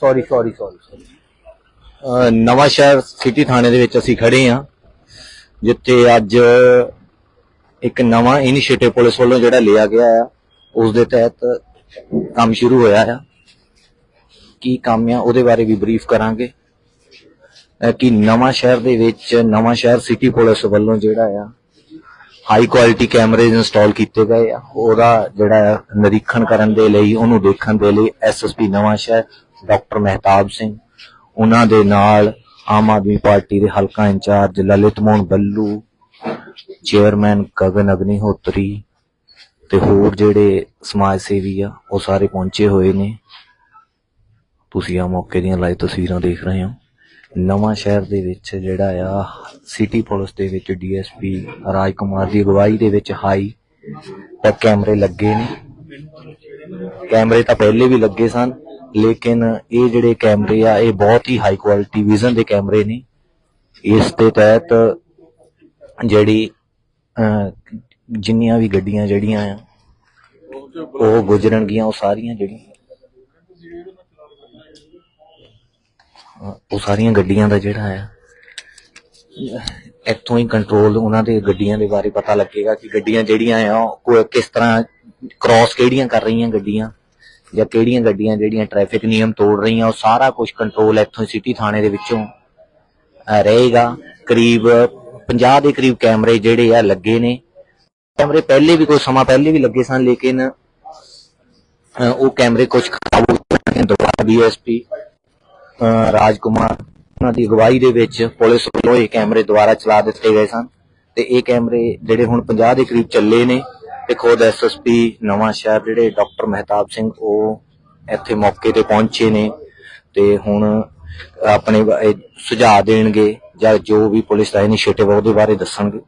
Sorry sorry sorry ਨਵਾਂ ਸ਼ਹਿਰ city ਥਾਣੇ ਦੇ ਵਿੱਚ ਅਸੀਂ ਖੜੇ ਹਾਂ, ਜਿੱਥੇ ਅੱਜ ਇੱਕ ਨਵਾਂ ਇਨੀਸ਼ੀਏਟਿਵ ਪੁਲਿਸ ਵੱਲੋਂ ਜਿਹੜਾ ਲਿਆ ਗਿਆ ਆ, ਉਸ ਦੇ ਤਹਿਤ ਕੰਮ ਸ਼ੁਰੂ ਹੋਇਆ ਆ। ਕੀ ਕੰਮ ਆ, ਉਹਦੇ ਬਾਰੇ ਵੀ ਬਰੀਫ ਕਰਾਂਗੇ। ਕਿ ਨਵਾਂ ਸ਼ਹਿਰ ਦੇ ਵਿੱਚ, ਨਵਾਂ ਸ਼ਹਿਰ ਸਿਟੀ ਪੁਲਿਸ ਵੱਲੋਂ ਜਿਹੜਾ ਆ ਹਾਈ ਕੁਆਲਿਟੀ ਕੈਮਰੇ ਇੰਸਟਾਲ ਕੀਤੇ ਗਏ ਆ। ਉਹਦਾ ਜਿਹੜਾ ਨਿਰੀਖਣ ਕਰਨ ਦੇ ਲਈ, ਉਹਨੂੰ ਦੇਖਣ ਦੇ ਲਈ ਐਸਐਸਪੀ ਨਵਾਂ ਸ਼ਹਿਰ ਡਾਕਟਰ ਮਹਿਤਾਬ ਸਿੰਘ, ਉਹਨਾਂ ਦੇ ਨਾਲ ਆਮ ਆਦਮੀ ਪਾਰਟੀ ਦੇ ਹਲਕਾ ਇੰਚਾਰਜ ਲਲਿਤ ਮੋਹਨ ਬੱਲੂ ਚੇਅਰਮੈਨ ਗਗਨ ਅਗਨੀਹੋਤਰੀ ਤੇ ਹੋਰ ਜਿਹੜੇ ਸਮਾਜ ਸੇਵੀ ਆ, ਉਹ ਸਾਰੇ ਪਹੁੰਚੇ ਹੋਏ ਨੇ। ਤੁਸੀਂ ਆ ਮੌਕੇ ਦੀਆਂ ਲਾਈਵ ਤਸਵੀਰਾਂ ਦੇਖ ਰਹੇ ਹੋ। ਨਵਾਂ ਸ਼ਹਿਰ ਦੇ ਵਿੱਚ ਜਿਹੜਾ ਆ ਸਿਟੀ ਪੁਲਿਸ ਦੇ ਵਿੱਚ ਡੀਐਸਪੀ ਰਾਜ ਕੁਮਾਰ ਦੀ ਅਗਵਾਈ ਦੇ ਵਿੱਚ ਹਾਈ ਤੱਕ ਕੈਮਰੇ ਲੱਗੇ ਨੇ। ਕੈਮਰੇ ਤਾਂ ਪਹਿਲੇ ਵੀ ਲੱਗੇ ਸਨ ਲੇਕਿਨ ਇਹ ਜਿਹੜੇ ਕੈਮਰੇ ਆ ਇਹ ਬਹੁਤ ਹੀ ਹਾਈ ਕੁਆਲਿਟੀ ਵਿਜ਼ਨ ਦੇ ਕੈਮਰੇ ਨੇ। ਇਸ ਦੇ ਤਹਿਤ ਜਿਹੜੀ ਅਹ, ਜਿੰਨੀਆਂ ਵੀ ਗੱਡੀਆਂ ਜਿਹੜੀਆਂ ਆ ਉਹ ਗੁਜ਼ਰਨਗੀਆਂ ਉਹ ਸਾਰੀਆਂ ਜਿਹੜੀਆਂ ਉਹ ਸਾਰੀਆਂ ਗੱਡੀਆਂ ਦਾ ਜਿਹੜਾ ਆ, ਇੱਥੋਂ ਹੀ ਕੰਟਰੋਲ ਉਹਨਾਂ ਦੇ ਗੱਡੀਆਂ ਦੇ ਬਾਰੇ ਪਤਾ ਲੱਗੇਗਾ ਕਿ ਗੱਡੀਆਂ ਜਿਹੜੀਆਂ ਆ ਕਿਸ ਤਰ੍ਹਾਂ ਕ੍ਰਾਸ ਕਿਹੜੀਆਂ ਕਰ ਰਹੀਆਂ ਗੱਡੀਆਂ ਜਾਂ ਕਿਹੜੀਆਂ ਗੱਡੀਆਂ ਜਿਹੜੀਆਂ ਟ੍ਰੈਫਿਕ ਨਿਯਮ ਤੋੜ ਰਹੀਆਂ, ਉਹ ਸਾਰਾ ਕੁਝ ਕੰਟਰੋਲ ਇੱਥੋਂ ਸਿਟੀ ਥਾਣੇ ਦੇ ਵਿੱਚੋਂ ਰਹੇਗਾ। ਕਰੀਬ 50 ਦੇ ਕਰੀਬ ਕੈਮਰੇ ਜਿਹੜੇ ਆ ਲੱਗੇ ਨੇ। ਕੈਮਰੇ ਪਹਿਲੇ ਵੀ ਕੋਈ ਸਮਾਂ ਪਹਿਲੇ ਵੀ ਲੱਗੇ ਸਨ, ਲੇਕਿਨ ਉਹ ਕੈਮਰੇ ਕੁਝ ਖਰਾਬ ਹੋ ਗਏ ਦੁਬਾਰਾ ਡੀਐਸਪੀ ਰਾਜ ਕੁਮਾਰ ਉਹਨਾਂ ਦੀ ਅਗਵਾਈ ਦੇ ਵਿੱਚ ਪੁਲਿਸ ਵੱਲੋਂ ਇਹ ਕੈਮਰੇ ਦੁਬਾਰਾ ਚਲਾ ਦਿੱਤੇ ਗਏ ਸਨ ਤੇ ਇਹ ਕੈਮਰੇ ਜਿਹੜੇ ਹੁਣ 50 ਦੇ ਕਰੀਬ ਚੱਲੇ ਨੇ ਤੇ ਖੁਦ ਐਸਐਸਪੀ ਨਵਾਂ ਸ਼ਹਿਰ ਜਿਹੜੇ ਡਾਕਟਰ ਮਹਿਤਾਬ ਸਿੰਘ ਉਹ ਇੱਥੇ ਮੌਕੇ ਤੇ ਪਹੁੰਚੇ ਨੇ ਤੇ ਹੁਣ ਆਪਣੇ ਸੁਝਾਅ ਦੇਣਗੇ ਜਾਂ ਜੋ ਵੀ ਪੁਲਿਸ ਦਾ ਇਨੀਸ਼ੀਏਟਿਵ ਉਹਦੇ ਬਾਰੇ ਦੱਸਣਗੇ।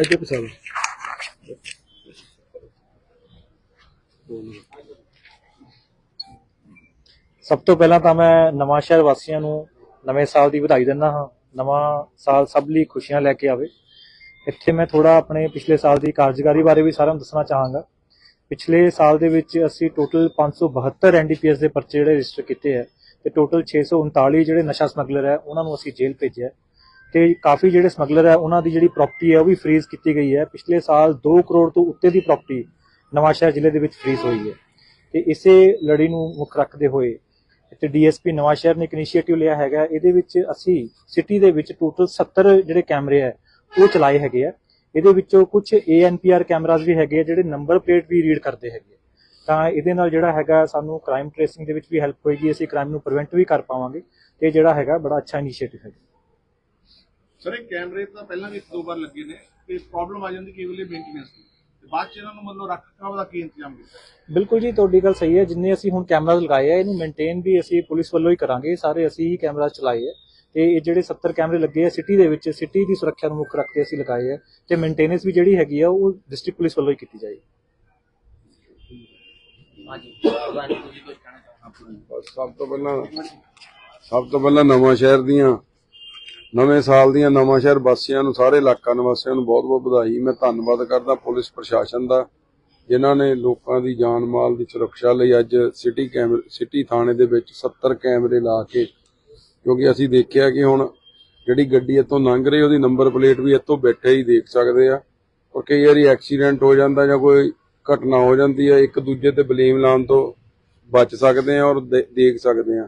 ਇੱਥੇ ਪਸਾ ਲਓ। ਸਭ ਤੋਂ ਪਹਿਲਾਂ ਤਾਂ ਮੈਂ ਨਵਾਂ ਸ਼ਹਿਰ ਵਾਸੀਆਂ ਨੂੰ ਨਵੇਂ ਸਾਲ ਦੀ ਵਧਾਈ ਦਿੰਦਾ ਹਾਂ। ਨਵਾਂ ਸਾਲ ਸਭ ਲਈ ਖੁਸ਼ੀਆਂ ਲੈ ਕੇ ਆਵੇ। ਇੱਥੇ ਮੈਂ ਥੋੜਾ ਆਪਣੇ ਪਿਛਲੇ ਸਾਲ ਦੀ ਕਾਰਜਕਾਰੀ ਬਾਰੇ ਵੀ ਸਾਰਿਆਂ ਨੂੰ ਦੱਸਣਾ ਚਾਹਾਂਗਾ। ਪਿਛਲੇ ਸਾਲ ਦੇ ਵਿੱਚ ਅਸੀਂ ਟੋਟਲ 572 ਐਨਡੀਪੀਐਸ ਦੇ ਪਰਚੇ ਜਿਹੜੇ ਰਜਿਸਟਰ ਕੀਤੇ ਆ ਤੇ ਟੋਟਲ 639 ਜਿਹੜੇ ਨਸ਼ਾ ਸਮਗਲਰ ਹੈ, ਉਹਨਾਂ ਨੂੰ ਅਸੀਂ ਜੇਲ੍ਹ ਭੇਜਿਆ ਹੈ। ਤੇ ਕਾਫੀ ਜਿਹੜੇ ਸਮਗਲਰ ਹੈ, ਉਹਨਾਂ ਦੀ ਜਿਹੜੀ ਪ੍ਰਾਪਰਟੀ ਹੈ, ਉਹ ਵੀ ਫ੍ਰੀਜ਼ ਕੀਤੀ ਗਈ ਹੈ। ਪਿਛਲੇ ਸਾਲ 2 ਕਰੋੜ ਤੋਂ ਉੱਤੇ ਦੀ ਪ੍ਰਾਪਰਟੀ ਨਵਾਂਸ਼ਹਿਰ ਜ਼ਿਲ੍ਹੇ ਦੇ ਵਿੱਚ ਫ੍ਰੀਜ਼ ਹੋਈ ਹੈ। ਤੇ ਇਸੇ ਲੜੀ ਨੂੰ ਮੁੱਖ ਰੱਖਦੇ ਹੋਏ ਤੇ ਡੀਐਸਪੀ ਨਵਾਂਸ਼ਹਿਰ ਨੇ ਇੱਕ ਇਨੀਸ਼ੀਏਟਿਵ ਲਿਆ ਹੈਗਾ ਇਹਦੇ ਵਿੱਚ ਅਸੀਂ ਸਿਟੀ ਦੇ ਵਿੱਚ ਟੋਟਲ 70 ਜਿਹੜੇ ਕੈਮਰੇ ਹੈ, ਉਹ ਚਲਾਏ ਹੈਗੇ ਆ ਇਹਦੇ ਵਿੱਚੋਂ ਕੁਝ ਏਐਨਪੀਆਰ ਕੈਮਰਾਜ਼ ਵੀ ਹੈਗੇ ਆ ਜਿਹੜੇ ਨੰਬਰ ਪਲੇਟ ਵੀ ਰੀਡ ਕਰਦੇ ਹੈਗੇ ਤਾਂ ਇਹਦੇ ਨਾਲ ਜਿਹੜਾ ਹੈਗਾ ਸਾਨੂੰ ਕ੍ਰਾਈਮ ਟ੍ਰੇਸਿੰਗ ਦੇ ਵਿੱਚ ਵੀ ਹੈਲਪ ਹੋਏਗੀ ਅਸੀਂ ਕ੍ਰਾਈਮ ਨੂੰ ਪ੍ਰੀਵੈਂਟ ਵੀ ਕਰ ਪਾਵਾਂਗੇ ਤੇ ਜਿਹੜਾ ਹੈਗਾ ਬੜਾ ਅੱਛਾ ਇਨੀਸ਼ੀਏਟਿਵ ਹੈ ਸਰ ਇਹ ਕੈਮਰੇ ਤਾਂ ਪਹਿਲਾਂ ਵੀ ਇੱਕ ਦੋ ਵਾਰ ਲੱਗੇ ਨੇ ਤੇ ਪ੍ਰੋਬਲਮ ਆ ਜਾਂਦੀ ਕਈ ਵੇਲੇ ਮੇਨਟੇਨੈਂਸ ਦੀ। ਤੇ ਬਾਅਦ ਚ ਇਹਨਾਂ ਨੂੰ ਮਤਲਬ ਰੱਖ ਰਖਾਵ ਦਾ ਕੀ ਇੰਤਜ਼ਾਮ ਕੀਤਾ? ਬਿਲਕੁਲ ਜੀ ਤੁਹਾਡੀ ਗੱਲ ਸਹੀ ਹੈ ਜਿੰਨੇ ਅਸੀਂ ਹੁਣ ਕੈਮਰਾਜ਼ ਲਗਾਏ ਆ ਇਹਨੂੰ ਮੇਨਟੇਨ ਵੀ ਅਸੀਂ ਪੁਲਿਸ ਵੱਲੋਂ ਹੀ ਕਰਾਂਗੇ ਸਾਰੇ ਅਸੀਂ ਹੀ ਕੈਮਰਾਜ਼ ਚਲਾਏ ਆ। ਤੇ ਇਹ ਜਿਹੜੇ 70 ਕੈਮਰੇ ਲੱਗੇ ਆ ਸਿਟੀ ਦੇ ਵਿੱਚ ਸਿਟੀ ਦੀ ਸੁਰੱਖਿਆ ਨੂੰ ਮੁੱਖ ਰੱਖਦੇ ਅਸੀਂ ਲਗਾਏ ਆ ਤੇ ਮੇਨਟੇਨੈਂਸ ਵੀ ਜਿਹੜੀ ਹੈਗੀ ਆ ਉਹ ਡਿਸਟ੍ਰਿਕਟ ਪੁਲਿਸ ਵੱਲੋਂ ਹੀ ਕੀਤੀ ਜਾਏਗੀ। ਬਸ, ਸਭ ਤੋਂ ਪਹਿਲਾਂ ਸਭ ਤੋਂ ਪਹਿਲਾਂ ਨਵਾਂ ਸ਼ਹਿਰ ਦੀਆਂ, ਨਵੇਂ ਸਾਲ ਦੀਆਂ ਨਵਾਂ ਸ਼ਹਿਰ ਵਾਸੀਆਂ ਨੂੰ, ਸਾਰੇ ਇਲਾਕਾ ਨਿਵਾਸੀਆਂ ਨੂੰ ਬਹੁਤ-ਬਹੁਤ ਵਧਾਈ। ਮੈਂ ਧੰਨਵਾਦ ਕਰਦਾ ਪੁਲਿਸ ਪ੍ਰਸ਼ਾਸਨ ਦਾ, ਜਿਨ੍ਹਾਂ ਨੇ ਲੋਕਾਂ ਦੀ ਜਾਨ ਮਾਲ ਦੀ ਸੁਰੱਖਿਆ ਲਈ ਅੱਜ ਸਿਟੀ ਕੈਮਰੇ ਸਿਟੀ ਥਾਣੇ ਦੇ ਵਿੱਚ 70 ਕੈਮਰੇ ਲਾ ਕੇ, ਕਿਉਂਕਿ ਅਸੀਂ ਦੇਖਿਆ ਕਿ ਹੁਣ ਜਿਹੜੀ ਗੱਡੀ ਇੱਥੋਂ ਲੰਘ ਰਹੀ, ਉਹਦੀ ਨੰਬਰ ਪਲੇਟ ਵੀ ਇੱਥੋਂ ਬੈਠੇ ਹੀ ਦੇਖ ਸਕਦੇ ਆ। ਔਰ ਕਈ ਵਾਰੀ ਐਕਸੀਡੈਂਟ ਹੋ ਜਾਂਦਾ ਜਾਂ ਕੋਈ ਘਟਨਾ ਹੋ ਜਾਂਦੀ ਹੈ, ਇੱਕ ਦੂਜੇ ਤੇ ਬਲੀਮ ਲਾਉਣ ਤੋਂ ਬਚ ਸਕਦੇ ਆ ਔਰ ਦੇਖ ਸਕਦੇ ਆ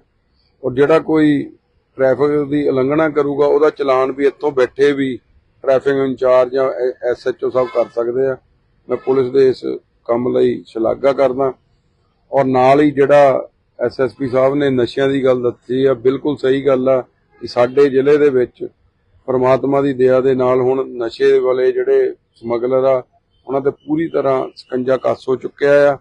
ਔਰ ਜਿਹੜਾ ਕੋਈ ਟ੍ਰੈਫਿਕ ਦੀ ਉਲੰਘਣਾ ਕਰੂਗਾ, ਉਹਦਾ ਚਲਾਨ ਵੀ ਇੱਥੋਂ ਬੈਠੇ ਵੀ ਟ੍ਰੈਫਿਕ ਇੰਚਾਰਜ ਜਾਂ ਐਸਐਚਓ ਸਾਹਿਬ ਕਰ ਸਕਦੇ ਆ। ਮੈਂ ਪੁਲਿਸ ਦੇ ਇਸ ਕੰਮ ਲਈ ਸ਼ਲਾਘਾ ਕਰਦਾ। ਔਰ ਨਾਲ ਹੀ ਜਿਹੜਾ ਐਸਐਸਪੀ ਸਾਹਿਬ ਨੇ ਨਸ਼ਿਆਂ ਦੀ ਗੱਲ ਦੱਸੀ ਆ, ਬਿਲਕੁਲ ਸਹੀ ਗੱਲ ਆ ਕਿ ਸਾਡੇ ਜ਼ਿਲ੍ਹੇ ਦੇ ਵਿੱਚ ਪਰਮਾਤਮਾ ਦੀ ਦਇਆ ਦੇ ਨਾਲ ਹੁਣ ਨਸ਼ੇ ਵਾਲੇ ਜਿਹੜੇ ਸਮਗਲਰ ਆ ਉਹਨਾਂ ਤੇ ਪੂਰੀ ਤਰ੍ਹਾਂ ਸਕੰਜਾ ਕੱਸ ਹੋ ਚੁੱਕਿਆ ਆ।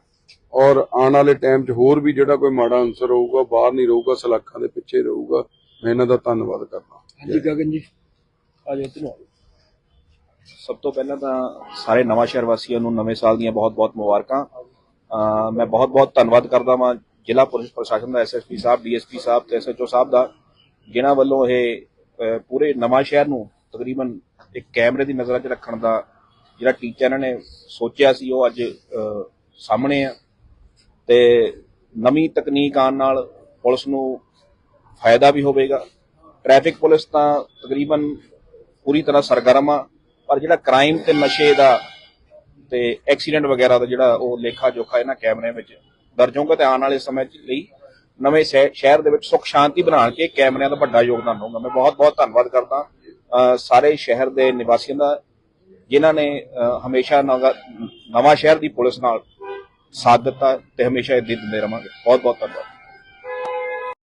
ਔਰ ਆਉਣ ਵਾਲੇ ਟਾਈਮ 'ਚ ਹੋਰ ਵੀ ਜਿਹੜਾ ਕੋਈ ਮਾੜਾ ਅਨਸਰ ਹੋਊਗਾ, ਬਾਹਰ ਨਹੀਂ ਰਹੂਗਾ, ਸਲਾਖਾਂ ਦੇ ਪਿੱਛੇ ਰਹੂਗਾ, ਮੈਂ ਇਹਨਾਂ ਦਾ ਧੰਨਵਾਦ ਕਰਦਾ। ਹਾਂਜੀ, ਗਗਨ ਜੀ, ਆ ਜਾਓ ਸਭ ਤੋਂ ਪਹਿਲਾਂ ਤਾਂ ਸਾਰੇ ਨਵਾਂ ਸ਼ਹਿਰ ਵਾਸੀਆਂ ਨੂੰ ਨਵੇਂ ਸਾਲ ਦੀਆਂ ਬਹੁਤ-ਬਹੁਤ ਮੁਬਾਰਕਾਂ। ਮੈਂ ਬਹੁਤ-ਬਹੁਤ ਧੰਨਵਾਦ ਕਰਦਾ ਹਾਂ ਜ਼ਿਲ੍ਹਾ ਪੁਲਿਸ ਪ੍ਰਸ਼ਾਸਨ ਦਾ ਐਸਐਸਪੀ ਸਾਹਿਬ ਡੀਐਸਪੀ ਸਾਹਿਬ ਤੇ ਐਸਐਚਓ ਸਾਹਿਬ ਦਾ, ਜਿਨ੍ਹਾਂ ਵੱਲੋਂ ਇਹ ਪੂਰੇ ਨਵਾਂ ਸ਼ਹਿਰ ਨੂੰ ਤਕਰੀਬਨ ਇੱਕ ਕੈਮਰੇ ਦੀ ਨਜ਼ਰ 'ਚ ਰੱਖਣ ਦਾ ਜਿਹੜਾ ਟੀਚਾ ਇਹਨਾਂ ਨੇ ਸੋਚਿਆ ਸੀ ਉਹ ਅੱਜ ਸਾਹਮਣੇ ਆ। ਤੇ ਨਵੀਂ ਤਕਨੀਕ ਆਉਣ ਨਾਲ ਪੁਲਿਸ ਨੂੰ ਫਾਇਦਾ ਵੀ ਹੋਵੇਗਾ। ਟ੍ਰੈਫਿਕ ਪੁਲਿਸ ਤਾਂ ਤਕਰੀਬਨ ਪੂਰੀ ਤਰ੍ਹਾਂ ਸਰਗਰਮ ਆ, ਪਰ ਜਿਹੜਾ ਕ੍ਰਾਈਮ ਤੇ ਨਸ਼ੇ ਦਾ ਤੇ ਐਕਸੀਡੈਂਟ ਵਗੈਰਾ ਦਾ ਜਿਹੜਾ ਉਹ ਲੇਖਾ ਜੋਖਾ ਇਹਨਾਂ ਕੈਮਰਿਆਂ ਵਿੱਚ ਦਰਜ ਹੋਊਗਾ ਤੇ ਆਉਣ ਵਾਲੇ ਸਮੇਂ 'ਚ ਲਈ ਨਵੇਂ ਸ਼ਹਿ- ਸ਼ਹਿਰ ਦੇ ਵਿੱਚ ਸੁੱਖ ਸ਼ਾਂਤੀ ਬਣਾਉਣ ਕੇ ਕੈਮਰਿਆਂ ਦਾ ਵੱਡਾ ਯੋਗਦਾਨ ਹੋਊਗਾ। ਮੈਂ ਬਹੁਤ ਬਹੁਤ ਧੰਨਵਾਦ ਕਰਦਾ ਸਾਰੇ ਸ਼ਹਿਰ ਦੇ ਨਿਵਾਸੀਆਂ ਦਾ ਜਿਨ੍ਹਾਂ ਨੇ ਹਮੇਸ਼ਾ ਨਵਾਂ ਨਵਾਂ ਸ਼ਹਿਰ ਦੀ ਪੁਲਿਸ ਨਾਲ ਸਾਥ ਦਿੱਤਾ ਤੇ ਹਮੇਸ਼ਾ ਇਹ ਦਿੰਦੇ ਰਵਾਂਗੇ। ਬਹੁਤ ਬਹੁਤ ਧੰਨਵਾਦ।